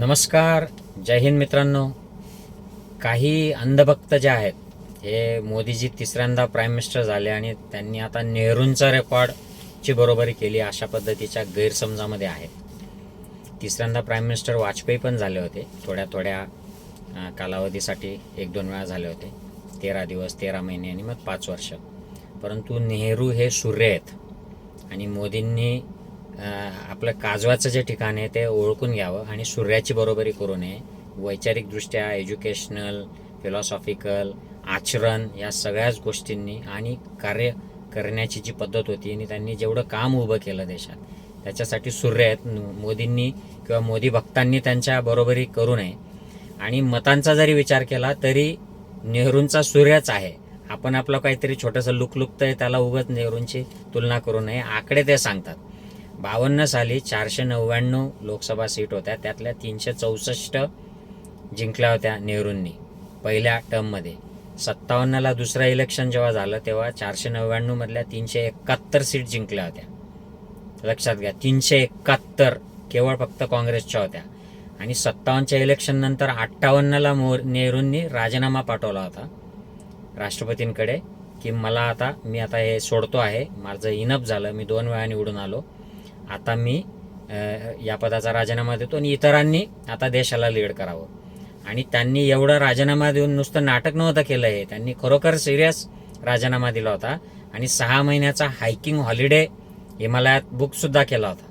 नमस्कार जय हिंद मित्रांनो. काही अंधभक्त जे आहेत हे मोदीजी तिसऱ्यांदा प्राईम मिनिस्टर झाले आणि त्यांनी आता नेहरूंचा रेकॉर्डची बरोबरी केली अशा पद्धतीच्या गैरसमजामध्ये आहेत. तिसऱ्यांदा प्राईम मिनिस्टर वाजपेयी पण झाले होते थोड्या थोड्या कालावधीसाठी एक दोन वेळा झाले होते. तेरा दिवस तेरा महिने आणि मग पाच वर्ष. परंतु नेहरू हे सूर्य आहेत आणि मोदींनी आपलं काजवाचं जे ठिकाण आहे ते ओळखून घ्यावं आणि सूर्याची बरोबरी करू नये. वैचारिकदृष्ट्या एज्युकेशनल फिलॉसॉफिकल आचरण या सगळ्याच गोष्टींनी आणि कार्य करण्याची जी पद्धत होती आणि त्यांनी जेवढं काम उभं केलं देशात त्याच्यासाठी सूर्य आहेत. मोदींनी किंवा मोदी भक्तांनी त्यांच्या बरोबरी करू नये. आणि मतांचा जरी विचार केला तरी नेहरूंचा सूर्यच आहे. आपण आपलं काहीतरी छोटंसं लुकलुकतं आहे त्याला उगत नेहरूंची तुलना करू नये. आकडे ते सांगतात. बावन्न साली चारशे नव्याण्णव लोकसभा सीट होत्या. त्यातल्या तीनशे चौसष्ट जिंकल्या होत्या नेहरूंनी पहिल्या टर्ममध्ये सत्तावन्नला दुसरं इलेक्शन जेव्हा झालं तेव्हा चारशे नव्याण्णवमधल्या तीनशे एकाहत्तर सीट जिंकल्या होत्या. लक्षात घ्या तीनशे एकाहत्तर केवळ फक्त काँग्रेसच्या होत्या. आणि सत्तावन्नच्या इलेक्शननंतर अठ्ठावन्नला मो नेहरूंनी राजीनामा पाठवला होता. राष्ट्रपतींकडे की मला आता मी आता हे सोडतो आहे माझं इनप झालं मी दोन वेळा निवडून आलो आता मी या पदाचा राजीनामा देतो आणि इतरांनी आता देशाला लीड करावं. आणि त्यांनी एवढं राजीनामा देऊन नुसतं नाटक नव्हतं केलं हे. त्यांनी खरोखर सिरियस राजीनामा दिला होता. आणि सहा महिन्याचा हायकिंग हॉलिडे हिमालयात बुकसुद्धा केला होता.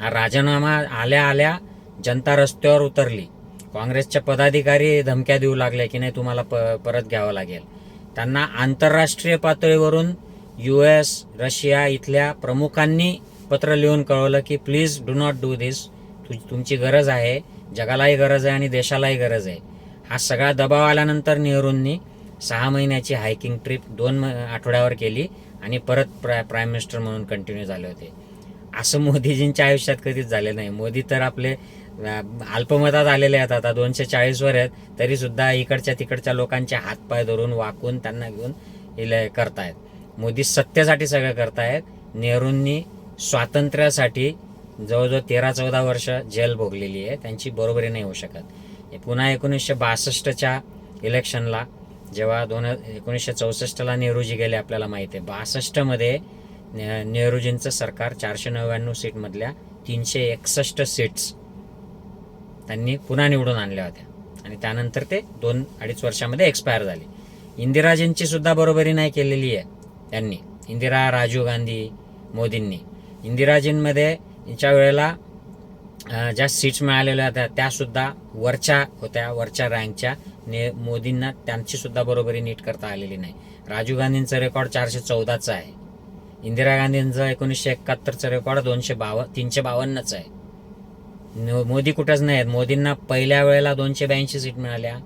हा राजीनामा आल्या आल्या जनता रस्त्यावर उतरली. काँग्रेसचे पदाधिकारी धमक्या देऊ लागले की नाही तुम्हाला प परत घ्यावं लागेल. त्यांना आंतरराष्ट्रीय पातळीवरून यू एस रशिया इथल्या प्रमुखांनी पत्र लिहून कळवलं की please do not do this तुमची गरज आहे जगालाही गरज आहे आणि देशालाही गरज आहे. हा सगळा दबाव आल्यानंतर नेहरूंनी सहा महिन्याची हायकिंग ट्रिप दोन म- आठवड्यावर केली आणि परत प्रा प्राईम मिनिस्टर म्हणून कंटिन्यू झाले होते. असं मोदीजींच्या आयुष्यात कधीच झाले नाही. मोदी तर आपले अल्पमतात आलेले आहेत. आता दोनशे चाळीसवर आहेत. तरीसुद्धा इकडच्या तिकडच्या लोकांचे हातपाय धरून वाकून त्यांना घेऊन इले करतायत. मोदी सत्तेसाठी सगळं करतायत. नेहरूंनी स्वातंत्र्यासाठी जवळजवळ तेरा चौदा वर्ष जेल भोगलेली आहे. त्यांची बरोबरी नाही होऊ शकत. पुन्हा एकोणीसशे बासष्टच्या इलेक्शनला जेव्हा दोन एकोणीसशे चौसष्टला नेहरूजी गेले आपल्याला माहीत आहे. बासष्टमध्ये ने- नेहरूजींचं सरकार चारशे नव्याण्णव सीटमधल्या तीनशे एकसष्ट सीट्स त्यांनी पुन्हा निवडून आणल्या होत्या. आणि त्यानंतर ते दोन अडीच वर्षामध्ये एक्सपायर झाले. इंदिराजींची सुद्धा बरोबरी नाही केलेली आहे त्यांनी. इंदिरा राजीव गांधी मोदींनी. इंदिराजींमध्ये यांच्या वेळेला ज्या सीट्स मिळालेल्या होत्या त्यासुद्धा वरच्या होत्या वरच्या रँकच्या ने मोदींना त्यांचीसुद्धा बरोबरी नीट करता आलेली नाही. राजीव गांधींचं रेकॉर्ड चारशे चौदाचं आहे. इंदिरा गांधींचं एकोणीसशे एकाहत्तरचं रेकॉर्ड दोनशे बाव तीनशे बावन्नच आहे. न- मोदी कुठंच नाही आहेत मोदींना पहिल्या वेळेला दोनशे ब्याऐंशी सीट मिळाल्या.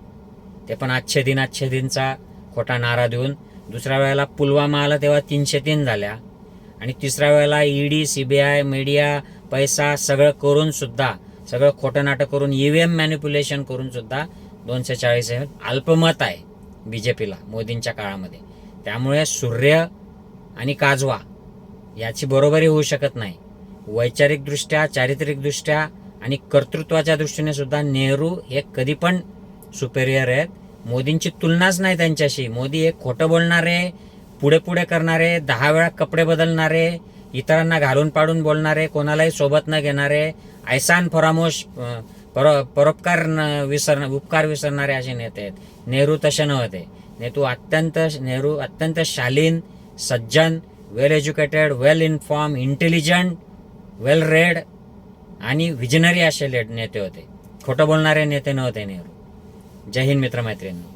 ते पण आजचे दिन आजचे दिनचा खोटा नारा देऊन. दुसऱ्या वेळेला पुलवामा आला तेव्हा तीनशे तीन झाल्या. आणि तिसऱ्या वेळेला ईडी सीबीआय मीडिया पैसा सगळं करून सुद्धा सगळं खोटं नाटक करून ईव्हीएम मॅन्युप्युलेशन करून सुद्धा दोनशे चाळीस अल्पमत आहे बीजेपीला मोदींच्या काळामध्ये. त्यामुळे सूर्य आणि काजवा याची बरोबरी होऊ शकत नाही. वैचारिकदृष्ट्या चारित्रिकदृष्ट्या आणि कर्तृत्वाच्या दृष्टीने सुद्धा नेहरू हे कधी पण सुपेरियर आहेत. मोदींची तुलनाच नाही त्यांच्याशी. मोदी हे खोटं बोलणारे पुढे पुढे करणारे दहा वेळा कपडे बदलणारे इतरांना घालून पाडून बोलणारे कोणालाही सोबत न घेणारे ऐसान फरामोश पर परोपकार न- विसर उपकार विसरणारे असे नेते आहेत. नेहरू तसे नव्हते. नेतू अत्यंत नेहरू अत्यंत शालीन सज्जन well educated well inform intelligent well read आणि विजनरी असे नेते होते. खोटं बोलणारे नेते नव्हते नेहरू. जय हिंद मित्र मैत्रिणी